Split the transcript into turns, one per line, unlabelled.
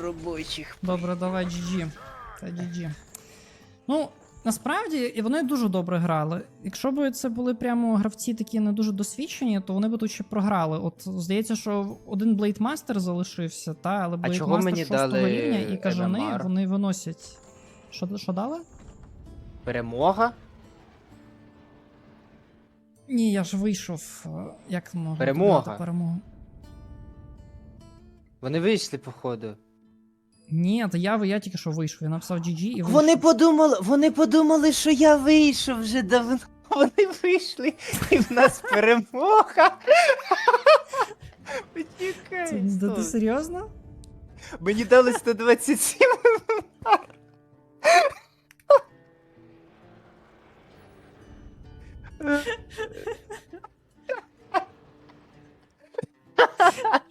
робочих.
Добре, давай GG. Це GG. Ну, насправді, і вони дуже добре грали. Якщо б це були прямо гравці такі не дуже досвідчені, то вони б тут ще програли. От здається, що один Блейдмастер залишився, та, але
А чого
Блейдмастер
мені
6
дали
рівня і кажани,
MMR?
вони виносять. Що, що дали?
Перемога?
Ні, я ж вийшов. е, Як можна
Перемога.
перемогу?
Вони вийшли, походу.
Ні, то я, я тільки що вийшов. Я написав GG і вийшов.
Вони подумали, вони подумали, що я вийшов вже давно. Вони вийшли, і в нас перемога. Почекай.
Це, ти,
стоп.
ти серйозно?
Мені дали 127.